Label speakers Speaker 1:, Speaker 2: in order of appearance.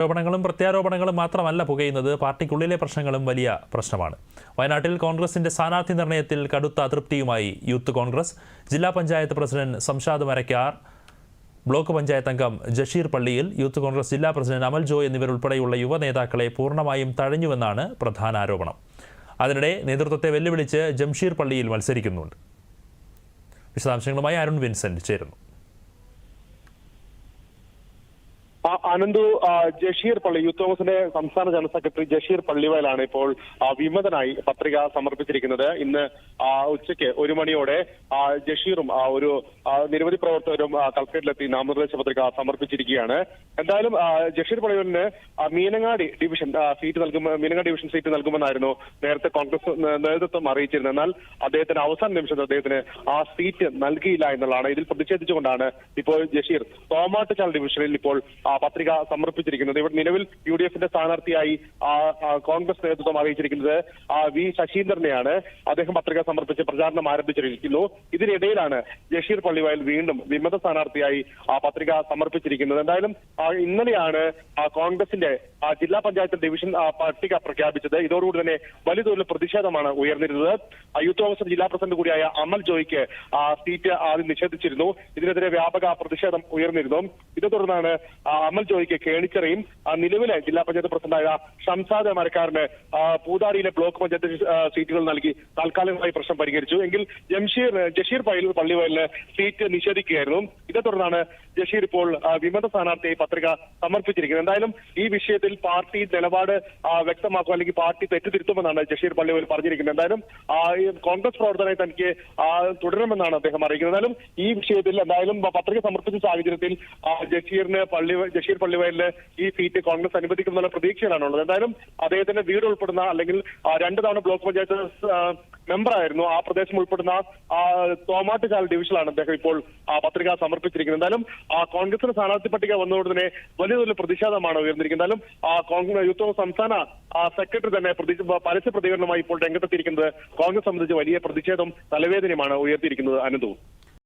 Speaker 1: ആരോപണങ്ങളും പ്രത്യാരോപണങ്ങളും മാത്രമല്ല പുകയുന്നത് പാർട്ടിക്കുള്ളിലെ പ്രശ്നങ്ങളും വലിയ പ്രശ്നമാണ്. വയനാട്ടിൽ കോൺഗ്രസിന്റെ സ്ഥാനാർത്ഥി നിർണയത്തിൽ കടുത്ത അതൃപ്തിയുമായി യൂത്ത് കോൺഗ്രസ്. ജില്ലാ പഞ്ചായത്ത് പ്രസിഡന്റ് സംഷാദ് മരക്കാർ ബ്ലോക്ക് പഞ്ചായത്ത് അംഗം ജഷീർ പള്ളിയിൽ യൂത്ത് കോൺഗ്രസ് ജില്ലാ പ്രസിഡന്റ് അമൽ ജോ എന്നിവരുൾപ്പെടെയുള്ള യുവ നേതാക്കളെ പൂർണമായും തഴഞ്ഞുവെന്നാണ് പ്രധാന ആരോപണം. അതിനിടെ നേതൃത്വത്തെ വെല്ലുവിളിച്ച് ജംഷീർ പള്ളിയിൽ മത്സരിക്കുന്നുണ്ട്. വിശദാംശങ്ങളുമായി അരുൺ വിൻസെന്റ് ചേരുന്നു
Speaker 2: ആ, അനന്തു ജഷീർ പള്ളി യൂത്ത് കോൺഗ്രസിന്റെ സംസ്ഥാന ജനറൽ സെക്രട്ടറി ജഷീർ പള്ളിവയലാണ് ഇപ്പോൾ വിമതനായി പത്രിക സമർപ്പിച്ചിരിക്കുന്നത്. ഇന്ന് ഉച്ചയ്ക്ക് ഒരു മണിയോടെ ആ, ജഷീറും ആ, ഒരു ആ, നിരവധി പ്രവർത്തകരും കൽക്കട്ടിലെത്തി നാമനിർദ്ദേശ പത്രിക സമർപ്പിച്ചിരിക്കുകയാണ്. എന്തായാലും ആ, ജഷീർ പള്ളിവലിന് മീനങ്ങാടി ഡിവിഷൻ സീറ്റ് നൽകുമ്പോൾ മീനങ്ങാടി ഡിവിഷൻ സീറ്റ് നൽകുമെന്നായിരുന്നു നേരത്തെ കോൺഗ്രസ് നേതൃത്വം അറിയിച്ചിരുന്നത്. എന്നാൽ അദ്ദേഹത്തിന് അവസാന നിമിഷത്തിൽ അദ്ദേഹത്തിന് ആ സീറ്റ് നൽകിയില്ല എന്നുള്ളതാണ് ഇതിൽ പ്രതിഷേധിച്ചുകൊണ്ടാണ് ഇപ്പോൾ ജഷീർ തോമാട്ടുചാൽ ഡിവിഷനിൽ ഇപ്പോൾ ആ, പത്രിക സമർപ്പിച്ചിരിക്കുന്നത്. ഇവിടെ നിലവിൽ യു ഡി എഫിന്റെ സ്ഥാനാർത്ഥിയായി ആ, ആ, കോൺഗ്രസ് നേതൃത്വം അറിയിച്ചിരിക്കുന്നത് ആ, വി ശശീന്ദ്രനെയാണ്. അദ്ദേഹം പത്രിക സമർപ്പിച്ച് പ്രചാരണം ആരംഭിച്ചിരിക്കുന്നു. ഇതിനിടയിലാണ് ജഷീർ പള്ളിവയൽ വീണ്ടും വിമത സ്ഥാനാർത്ഥിയായി ആ പത്രിക സമർപ്പിച്ചിരിക്കുന്നത്. എന്തായാലും ഇന്നലെയാണ് കോൺഗ്രസിന്റെ ജില്ലാ പഞ്ചായത്ത് ഡിവിഷൻ പട്ടിക പ്രഖ്യാപിച്ചത്. ഇതോടുകൂടി തന്നെ വലിയ തോതിൽ പ്രതിഷേധമാണ് ഉയർന്നിരുന്നത്. യൂത്ത് കോൺഗ്രസ് ജില്ലാ പ്രസിഡന്റ് കൂടിയായ അമൽ ജോയിക്ക് സീറ്റ് ആദ്യം നിഷേധിച്ചിരുന്നു. ഇതിനെതിരെ വ്യാപക പ്രതിഷേധം ഉയർന്നിരുന്നു. ഇതേ തുടർന്നാണ് അമൽ ജോയിക്ക് കേണിച്ചെറിയും. നിലവിലെ ജില്ലാ പഞ്ചായത്ത് പ്രസിഡന്റായ ഷംസാദ് മരക്കാരന് പൂതാരിയിലെ ബ്ലോക്ക് പഞ്ചായത്ത് സീറ്റുകൾ നൽകി താൽക്കാലികമായി പ്രശ്നം പരിഹരിച്ചു. എങ്കിൽ ജംഷീർ ജഷീർ പള്ളി പള്ളിവയലിന് സീറ്റ് നിഷേധിക്കുകയായിരുന്നു. ഇതേ തുടർന്നാണ് ജഷീർ ഇപ്പോൾ വിമത സ്ഥാനാർത്ഥിയായി പത്രിക സമർപ്പിച്ചിരിക്കുന്നത്. എന്തായാലും ഈ വിഷയത്തിൽ പാർട്ടി നിലപാട് വ്യക്തമാക്കുക അല്ലെങ്കിൽ പാർട്ടി തെറ്റുതിരുത്തുമെന്നാണ് ജഷീർ പള്ളിവയൽ പറഞ്ഞിരിക്കുന്നത്. എന്തായാലും കോൺഗ്രസ് പ്രവർത്തനമായി തനിക്ക് തുടരുമെന്നാണ് അദ്ദേഹം അറിയിക്കുന്നത്. എന്തായാലും ഈ വിഷയത്തിൽ എന്തായാലും പത്രിക സമർപ്പിച്ച സാഹചര്യത്തിൽ ജഷീറിന് പള്ളി ജഷീർ പള്ളിവയലിന് ഈ സീറ്റ് കോൺഗ്രസ് അനുവദിക്കുമെന്നുള്ള പ്രതീക്ഷയിലാണുള്ളത്. എന്തായാലും അദ്ദേഹത്തിന്റെ വീട് ഉൾപ്പെടുന്ന അല്ലെങ്കിൽ രണ്ട് തവണ ബ്ലോക്ക് പഞ്ചായത്ത് മെമ്പറായിരുന്നു ആ പ്രദേശം ഉൾപ്പെടുന്ന തോമാട്ടുചാൽ ഡിവിഷനിലാണ് അദ്ദേഹം ഇപ്പോൾ പത്രിക സമർപ്പിച്ചിരിക്കുന്നത്. എന്തായാലും ആ, കോൺഗ്രസിന്റെ സ്ഥാനാർത്ഥി പട്ടിക വന്നതോടെ തന്നെ വലിയ തോതിൽ പ്രതിഷേധമാണ് ഉയർന്നിരിക്കുന്നത്. എന്തായാലും കോൺഗ്രസ് യൂത്ത് സംസ്ഥാന സെക്രട്ടറി തന്നെ പരസ്യ പ്രതികരണമായി ഇപ്പോൾ രംഗത്തെത്തിയിരിക്കുന്നത് കോൺഗ്രസ് സംബന്ധിച്ച് വലിയ പ്രതിഷേധം തലവേദനയുമാണ് ഉയർത്തിയിരിക്കുന്നത്. അനന്തു.